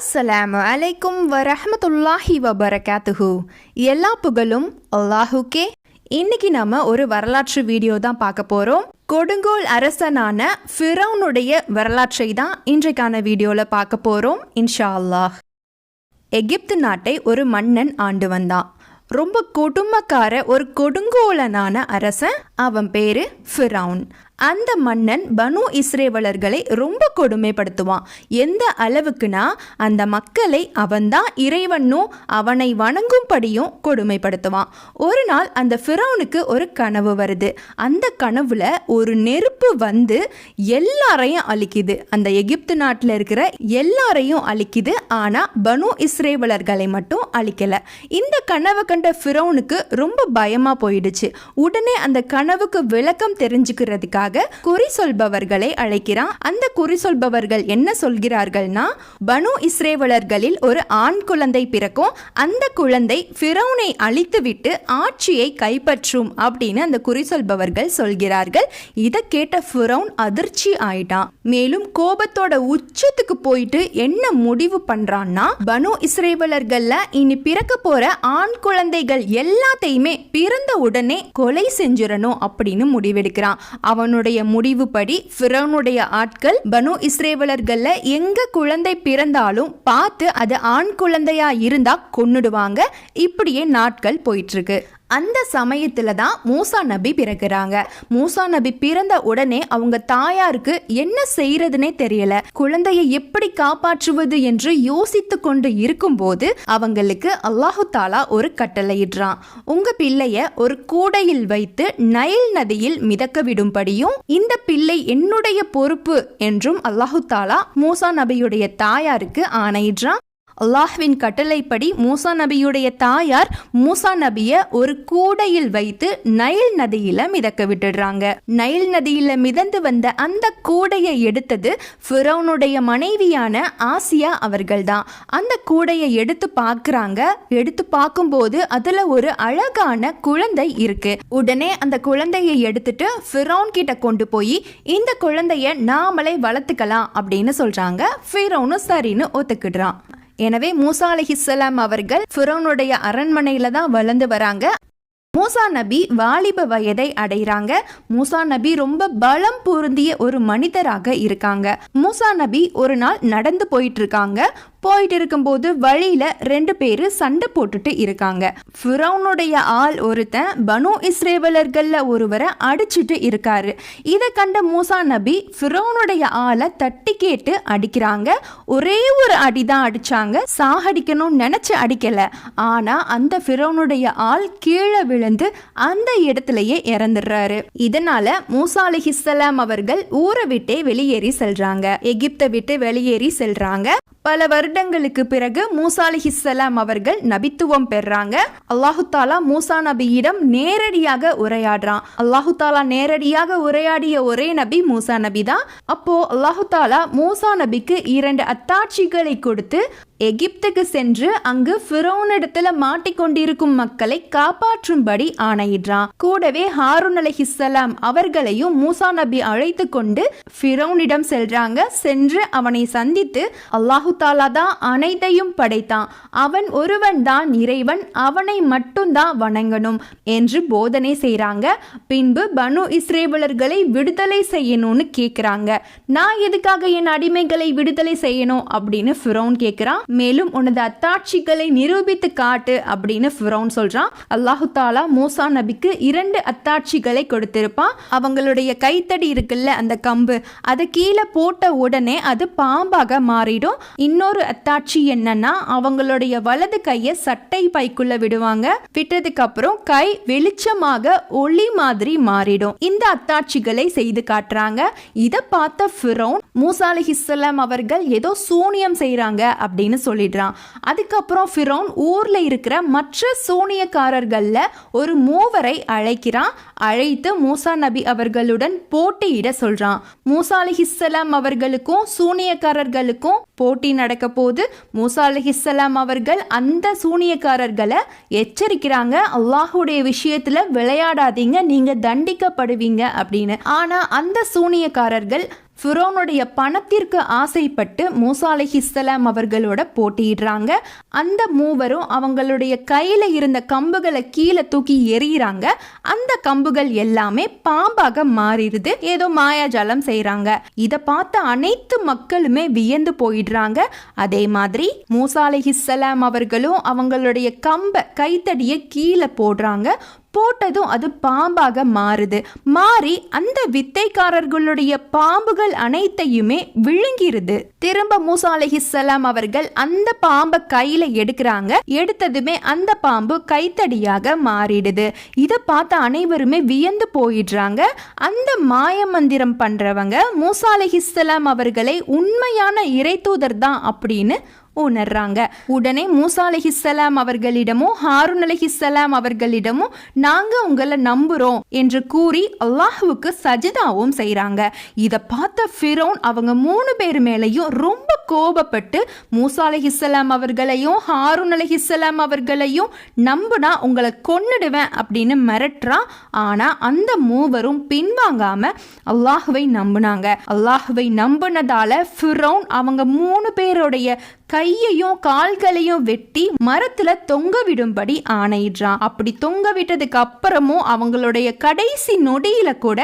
அஸ்ஸலாம் அலைக்கும் வரஹமத்துல்லாஹி வபரகாத்துஹு எல்லா புகழும் அல்லாஹுக்கே. இன்னைக்கு நாம ஒரு வரலாற்று வீடியோ தான் பார்க்க போறோம். கொடுங்கோல் அரசனான ஃபிரௌனுடைய வரலாற்றை தான் இன்றைக்கான வீடியோல பார்க்க போறோம் இன்ஷா அல்லாஹ். எகிப்து நாட்டை ஒரு மன்னன் ஆண்டு வந்தான். ரொம்ப குடும்பக்கார ஒரு கொடுங்கோலனான அரசன் அவன் பேரு ஃபிரௌன். அந்த மன்னன் பனு இஸ்ரேவலர்களை ரொம்ப கொடுமைப்படுத்துவான். எந்த அளவுக்குனா அந்த மக்களை அவன்தான் இறைவனும் அவனை வணங்கும்படியும் கொடுமைப்படுத்துவான். ஒரு நாள் அந்த ஃபிரௌனுக்கு ஒரு கனவு வருது. அந்த கனவுல ஒரு நெருப்பு வந்து எல்லாரையும் அழிக்குது. அந்த எகிப்து நாட்டில் இருக்கிற எல்லாரையும் அழிக்குது. ஆனா பனு இஸ்ரேவலர்களை மட்டும் அழிக்கல. இந்த கனவை கண்ட ஃபிரௌனுக்கு ரொம்ப பயமா போயிடுச்சு. உடனே அந்த கனவுக்கு விளக்கம் தெரிஞ்சுக்கிறதுக்காக குறி சொல்பவர்களை அழைக்கிறான். அந்த குறி சொல்பவர்கள் என்ன சொல்கிறார்கள்னா பனு இஸ்ரேவலர்களில் ஒரு ஆண் குழந்தை பிறக்கும். அந்த குழந்தை ஃபிரௌனை அழித்துவிட்டு ஆட்சியை கைப்பற்றும் அப்படின்னு அந்த குறி சொல்பவர்கள் சொல்கிறார்கள். இதை கேட்ட ஃபிரௌன் அதிர்ச்சி ஆயிட்டான். மேலும் கோபத்தோட உச்சத்துக்கு போயிட்டு என்ன முடிவு பண்றான்னா பனு இஸ்ரேவலர்கள்ல இனி பிறக்க போற ஆண் குழந்தைகள் எல்லாத்தையுமே பிறந்த உடனே கொலை செஞ்சிடணும் அப்படின்னு முடிவெடுக்கிறான். அவனுடைய முடிவுபடி ஃபிரௌனுடைய ஆட்கள் பனு இஸ்ரேவலர்கள்ல எங்க குழந்தை பிறந்தாலும் பார்த்து அது ஆண் குழந்தையா இருந்தா கொன்னுடுவாங்க. இப்படியே நாட்கள் போயிட்டு இருக்கு அந்த சமயத்தில் தான் மூசா நபி பிறகுறாங்க மூசா நபி பிறந்த உடனே அவங்க தாயாருக்கு என்ன செய்யறதுனே தெரியல. குழந்தையை எப்படி காப்பாற்றுவது என்று யோசித்து கொண்டு இருக்கும்போது அவங்களுக்கு அல்லாஹு தாலா ஒரு கட்டளையிடுறான். உங்க பிள்ளைய ஒரு கூடையில் வைத்து நைல் நதியில் மிதக்க விடும்படியும் இந்த பிள்ளை என்னுடைய பொறுப்பு என்றும் அல்லாஹு தாலா மூசா நபியுடைய தாயாருக்கு ஆணையிடுறான். அல்லாஹ்வின் கட்டளைப்படி மூசா நபியுடைய தாயார் மூசா நபிய ஒரு கூடையில் வைத்து நைல் நதியில மிதக்க விட்டுடுறாங்க. நைல் நதியில மிதந்து வந்த அந்த கூடையை எடுத்தது ஃபிரௌனுடைய மனைவியான ஆசியா அவர்கள்தான். அந்த கூடையை எடுத்து பார்க்குறாங்க. எடுத்து பார்க்கும்போது அதுல ஒரு அழகான குழந்தை இருக்கு. உடனே அந்த குழந்தையை எடுத்துட்டு ஃபிரௌன் கிட்ட கொண்டு போய் இந்த குழந்தைய நாமளே வளர்த்துக்கலாம் அப்படின்னு சொல்றாங்க. ஃபிரௌனும் சரின்னு ஒத்துக்கிடுறான். எனவே மூசா அலிஹிஸ்ஸலாம் அவர்கள் ஃபிரோனுடைய அரண்மனையில தான் வளர்ந்து வராங்க. மூசா நபி வாலிப வயதை அடைகிறாங்க. மூசா நபி ரொம்ப பலம் பொருந்திய ஒரு மனிதராக இருக்காங்க. மூசா நபி ஒரு நாள் நடந்து போயிட்டு இருக்காங்க. போயிட்டு இருக்கும்போது வழியில ரெண்டு பேரு சண்டை போட்டுட்டு இருக்காங்க. ஃபிரௌனுடைய ஆள் ஒருத்தன் பனு இஸ்ரேவலர்கள்ல ஒருவரை அடிச்சிட்டு இருக்காரு. இதை கண்ட மூசா நபி ஃபிரௌனுடைய ஆளை தட்டி கேட்டு அடிக்கிறாங்க. ஒரே ஒரு அடிதான் அடிச்சாங்க. சாகடிக்கணும்னு நினைச்சு அடிக்கல. ஆனா அந்த ஃபிரௌனுடைய ஆள் கீழே விழுந்து அந்த இடத்துலயே இறந்துடுறாரு. இதனால மூசா அலிஹிஸ்ஸலாம் அவர்கள் ஊரை விட்டே வெளியேறி செல்றாங்க. எகிப்தை விட்டு வெளியேறி செல்றாங்க. பல வருடங்களுக்கு பிறகு மூசா அலிஹிஸ்ஸலாம் அவர்கள் நபித்துவம் பெறாங்க. அல்லாஹு தாலா மூசா நபியிடம் நேரடியாக உரையாடுறான். அல்லாஹு தாலா நேரடியாக உரையாடிய ஒரே நபி மூசா நபி தான் அப்போ அல்லாஹு தாலா மூசா நபிக்கு இரண்டு அத்தாட்சிகளை கொடுத்து எகிப்துக்கு சென்று அங்கு ஃபிரோனிடத்துல மாட்டிக்கொண்டிருக்கும் மக்களை காப்பாற்றும்படி ஆணையிடுறான். கூடவே ஹாரூன் அலைஹிஸ்ஸலாம் அவர்களையும் மூசா நபி அழைத்து கொண்டு ஃபிரோனிடம் செல்றாங்க. சென்று அவனை சந்தித்து அல்லாஹு தாலா தான் அனைத்தையும் படைத்தான். அவன் ஒருவன் தான் இறைவன் அவனை மட்டும்தான் வணங்கணும் என்று போதனை செய்றாங்க. பின்பு பனு இஸ்ரேவலர்களை விடுதலை செய்யணும்னு கேக்குறாங்க. நான் எதுக்காக என் அடிமைகளை விடுதலை செய்யணும் அப்படின்னு ஃபிரோன் கேக்குறான். மேலும் உனது அத்தாட்சிகளை நிரூபித்து காட்டு அப்படின்னு ஃபிரௌன் சொல்றான். அல்லாஹு தாலா மூசா நபிக்கு இரண்டு அத்தாட்சிகளை கொடுத்திருப்பான். அவங்களுடைய கைத்தடி இருக்குல்ல அந்த கம்பு அதை கீழே போட்ட உடனே அது பாம்பாக மாறிடும். இன்னொரு அத்தாட்சி என்னன்னா அவங்களுடைய வலது கையை சட்டை பைக்குள்ள விடுவாங்க. விட்டதுக்கு அப்புறம் கை வெளிச்சமாக ஒளி மாதிரி மாறிடும். இந்த அத்தாட்சிகளை செய்து காட்டுறாங்க. இதை பார்த்த ஃபிரௌன் மூசா அலி அவர்கள் ஏதோ சூனியம் செய்கிறாங்க அப்படின்னு சொல்லிடுறான். அதுக்கப்புறம் ஃபிரோன் ஊர்ல இருக்கிற மற்ற சூனியக்காரர்கள்ல ஒரு மூவரை அழைக்கிறான். அழைத்து மூசா நபி அவர்களுடன் போட்டியிட சொல்றான். மூசா அலிஹிஸ்ஸலாம் அவர்களுக்கும் சூனியக்காரர்களுக்கும் போட்டி நடக்க போது மூசா அலிஹிஸ்ஸலாம் அவர்கள் அந்த சூனியக்காரர்களை எச்சரிக்கிறாங்க. அல்லாஹுடைய விஷயத்துல விளையாடாதீங்க நீங்க தண்டிக்கப்படுவீங்க அப்படின்னு. ஆனா அந்த சூனியக்காரர்கள் ஃபிரோனுடைய பணத்திற்கு ஆசைப்பட்டு மூசா அலைஹிஸ்ஸலாம் அவர்களோட போட்டியிடுறாங்க. அந்த மூவரும் அவங்களுடைய கையில இருந்த கம்புகளை கீழே தூக்கி எறிகிறாங்க அந்த கம்புகள் எல்லாமே பாம்பாக மாறிடுது. ஏதோ மாயாஜாலம் செய்கிறாங்க இதை பார்த்த அனைத்து மக்களுமே வியந்து போயிடுறாங்க. அதே மாதிரி மூசா அலைஹிஸ்ஸலாம் அவர்களும் அவங்களுடைய கம்பை கைத்தடியை கீழே போடுறாங்க. போட்டதும் அது பாம்பாக மாறுது. மாறி அந்த வித்தைக்காரர்களுடைய பாம்புகள் அனைத்தையுமே விழுங்கிருது. திரும்ப மூசா சலாம் அவர்கள் அந்த பாம்பை கையில எடுக்கிறாங்க. எடுத்ததுமே அந்த பாம்பு கைத்தடியாக மாறிடுது. இதை பார்த்த அனைவருமே வியந்து போயிடுறாங்க. அந்த மாய மந்திரம் பண்றவங்க மூசா அலைஹிஸ்ஸலாம் அவர்களை உண்மையான இறைத்தூதர் தான் அப்படின்னு உணர்றாங்க. உடனே மூசா அலைஹிஸ்ஸலாம் அவர்களிடமும் ஹாரூன் அலைஹிஸ்ஸலாம் அவர்களிடமும் நாங்க உங்களை நம்புறோம் என்று கூறி அல்லாஹுவுக்கு சஜிதாவும் செய்றாங்க. இதை பார்த்த ஃபிரோன் அவங்க மூணு பேர் மேலையும் ரொம்ப கோபப்பட்டு மூசா அலைஹிஸ்ஸலாம் அவர்களையும் ஹாரூன் அலஹிசலாம் அவர்களையும் நம்புனா உங்களை கொன்னுடுவேன் அப்படின்னு மிரட்டுறான் ஆனா அந்த மூவரும் பின்வாங்காம அல்லாஹுவை நம்புனாங்க. அல்லாஹுவை நம்பினதால ஃபிரௌன் அவங்க மூணு பேருடைய கையையும் கால்களையும் வெட்டி மரத்துல தொங்க விடும்படி ஆணையிடுறான். அப்படி தொங்க விட்டதுக்கு அப்புறமும் அவங்களுடைய கடைசி நொடியில கூட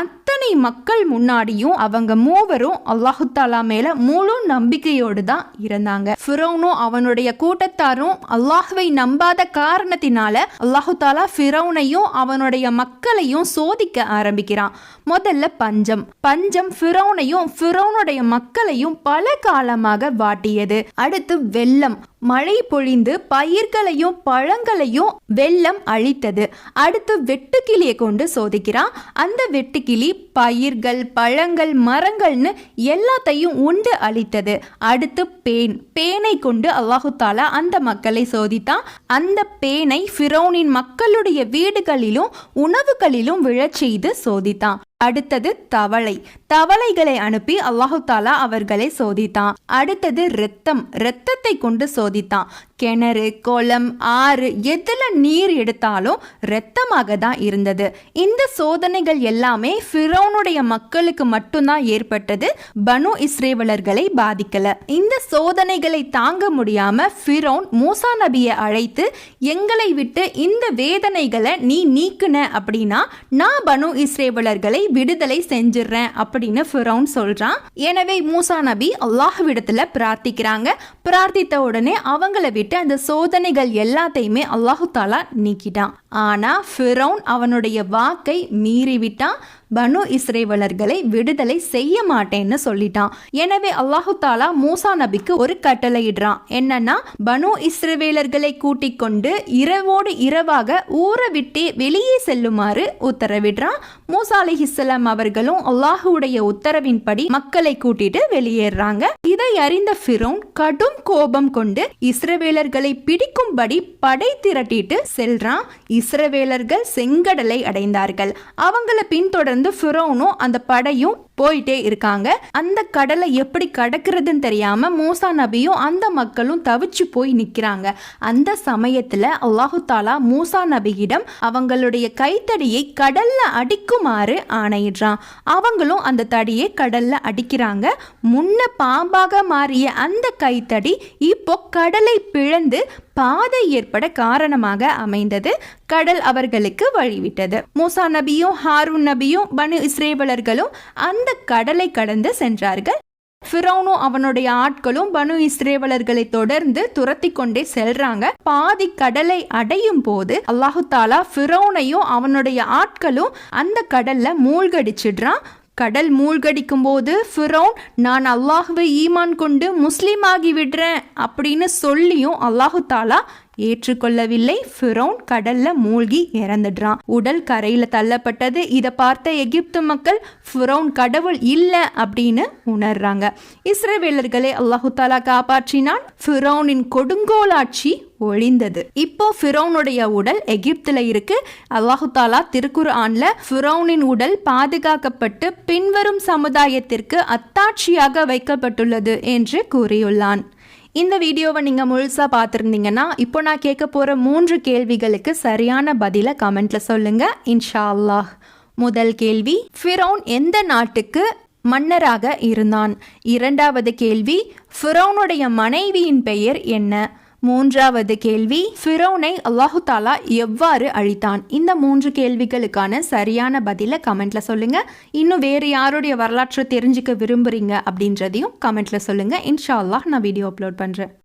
அத்தனை மக்கள் முன்னாடியும் அவங்க மூவரும் அல்லாஹு தாலா மேல முழு நம்பிக்கையோடு தான் இருந்தாங்க. ஃபிரௌனும் அவனுடைய கூட்டத்தாரும் அல்லாஹுவை நம்பாத காரணத்தினால அல்லாஹு தாலா ஃபிரௌனையும் அவனுடைய மக்களையும் சோதிக்க ஆரம்பிக்கிறான். முதல்ல பஞ்சம். பஞ்சம் ஃபிரௌனையும் ஃபிரௌனுடைய மக்களையும் பல காலமாக வாட்டியது. அடுத்து வெள்ளம். மழை பொழிந்து பயிர்களையும் பழங்களையும் வெள்ளம் அழித்தது. அடுத்து வெட்டுக்கிளியை கொண்டு சோதிக்கிறான். அந்த வெட்டுக்கிளி பயிர்கள் பழங்கள் மரங்கள்னு எல்லாத்தையும் உண்டு அழித்தது. அடுத்து பேன். பேனை கொண்டு அவ்வாகுத்தாலா அந்த மக்களை சோதித்தான். அந்த பேனை ஃபிரோனின் மக்களுடைய வீடுகளிலும் உணவுகளிலும் விழச் செய்து சோதித்தான். அடுத்தது தவளை. தவளைகளை அனுப்பி அல்லாஹு தாலா அவர்களை சோதித்தான். அடுத்தது இரத்தம். இரத்தத்தை கொண்டு சோதித்தான். கிணறு குளம் ஆறு எதுல நீர் எடுத்தாலும் இரத்தமாக தான் இருந்தது. இந்த சோதனைகள் எல்லாமே ஃபிரௌனுடைய மக்களுக்கு மட்டும்தான் ஏற்பட்டது பனு இஸ்ரேவலர்களை பாதிக்கல. இந்த சோதனைகளை தாங்க முடியாம ஃபிரௌன் மூசா நபியை அழைத்து எங்களை விட்டு இந்த வேதனைகளை நீ நீக்குன அப்படின்னா நான் பனு இஸ்ரேவலர்களை விடுதலை செஞ்சிடுறேன் அப்படின்னு ஃபிரௌன் சொல்றான். எனவே மூசா நபி அல்லாஹ் விடத்துல பிரார்த்திக்கிறாங்க. பிரார்த்தித்த உடனே அவங்கள விட்டு அந்த சோதனைகள் எல்லாத்தையுமே அல்லாஹு தாலா நீக்கிட்டான். ஆனா ஃபிரௌன் அவனுடைய வாக்கை மீறிவிட்டான். பனு இஸ்ரேவலர்களை விடுதலை செய்ய மாட்டேன்னு சொல்லிட்டான். எனவே அல்லாஹு தாலா மூசா நபிக்கு ஒரு கட்டளையிடுறான். என்னன்னா பனு இஸ்ரேவேலர்களை கூட்டிக் கொண்டு இரவோடு இரவாக ஊரை விட்டு வெளியே செல்லுமாறு உத்தரவிடுறான். மூசா அலிஹிஸ்லாம் அவர்களும் அல்லாஹுடைய உத்தரவின்படி மக்களை கூட்டிட்டு வெளியேறாங்க. இதை அறிந்த ஃபிரோன் கடும் கோபம் கொண்டு இஸ்ரவேலர்களை பிடிக்கும்படி படை திரட்டிட்டு செல்றான். இஸ்ரவேலர்கள் செங்கடலை அடைந்தார்கள். அவங்கள பின்தொடர்ந்து ஃபிரோனும் அந்த படையும் போயிட்டே இருக்காங்க. அந்த கடலை எப்படி கடக்கிறதுன்னு தெரியாம மூசா நபியும் அந்த மக்களும் தவிச்சு போய் நிக்கிறாங்க. அந்த சமயத்துல அல்லாஹு தாலா மூசா நபியிடம் அவங்களுடைய கைத்தடியை கடல்ல அடிக்குமாறு ஆணையிடுறான். அவங்களும் அந்த தடியை கடல்ல அடிக்கிறாங்க. முன்ன பாம்பாக மாறிய அந்த கைத்தடி இப்போ கடலை பிளந்து பாதை ஏற்பட காரணமாக அமைந்தது. கடல் அவர்களுக்கு வழிவிட்டது. மூசா நபியும் ஹாரூன் நபியும் பனு இஸ்ரேவலர்களும் அந்த கடலை கடந்து சென்றார்கள். ஃபிரௌனும் அவனுடைய ஆட்களும் பனு இஸ்ரேவலர்களை தொடர்ந்து துரத்தி கொண்டே செல்றாங்க. பாதி கடலை அடையும் போது அல்லாஹு தாலா ஃபிரௌனையும் அவனுடைய ஆட்களும் அந்த கடல்ல மூழ்கடிச்சிடுறான். கடல் மூழ்கடிக்கும் போது ஃபிரௌன் நான் அல்லாஹுவை ஈமான் கொண்டு முஸ்லீம் ஆகி விடுறேன் அப்படின்னு சொல்லியும் அல்லாஹு தாலா ஏற்றுக்கொள்ளவில்லை. ஃபிரௌன் கடல்ல மூழ்கி இறந்துடுறான். உடல் கரையில தள்ளப்பட்டது. இதை பார்த்த எகிப்து மக்கள் ஃபிரௌன் கடவுள் இல்லை அப்படின்னு உணர்றாங்க. இஸ்ரேவேலர்களை அல்லாஹு தாலா காப்பாற்றினான். ஃபிரௌனின் கொடுங்கோலாட்சி ஒழிந்தது. இப்போ ஃபிரௌனுடைய உடல் எகிப்துல இருக்கு. அல்லாஹு தாலா திருக்குர் ஆன்ல ஃபிரௌனின் உடல் பாதுகாக்கப்பட்டு பின்வரும் சமுதாயத்திற்கு அத்தாட்சியாக வைக்கப்பட்டுள்ளது என்று கூறியுள்ளான். இந்த வீடியோவை நீங்கள் முழுசாக பார்த்துருந்தீங்கன்னா இப்போ நான் கேட்க போகிற மூன்று கேள்விகளுக்கு சரியான பதிலை கமெண்ட்டில் சொல்லுங்கள் இன்ஷா அல்லாஹ் முதல் கேள்வி ஃபிரௌன் எந்த நாட்டுக்கு மன்னராக இருந்தான்? இரண்டாவது கேள்வி ஃபிரௌனுடைய மனைவியின் பெயர் என்ன? மூன்றாவது கேள்வி ஃபிரோனை அல்லாஹு தாலா எவ்வாறு அழித்தான்? இந்த மூன்று கேள்விகளுக்கான சரியான பதிலை கமெண்ட்ல சொல்லுங்க. இன்னும் வேறு யாருடைய வரலாற்றை தெரிஞ்சுக்க விரும்புறீங்க அப்படின்றதையும் கமெண்ட்ல சொல்லுங்க. இன்ஷா அல்லாஹ் நான் வீடியோ அப்லோட் பண்றேன்.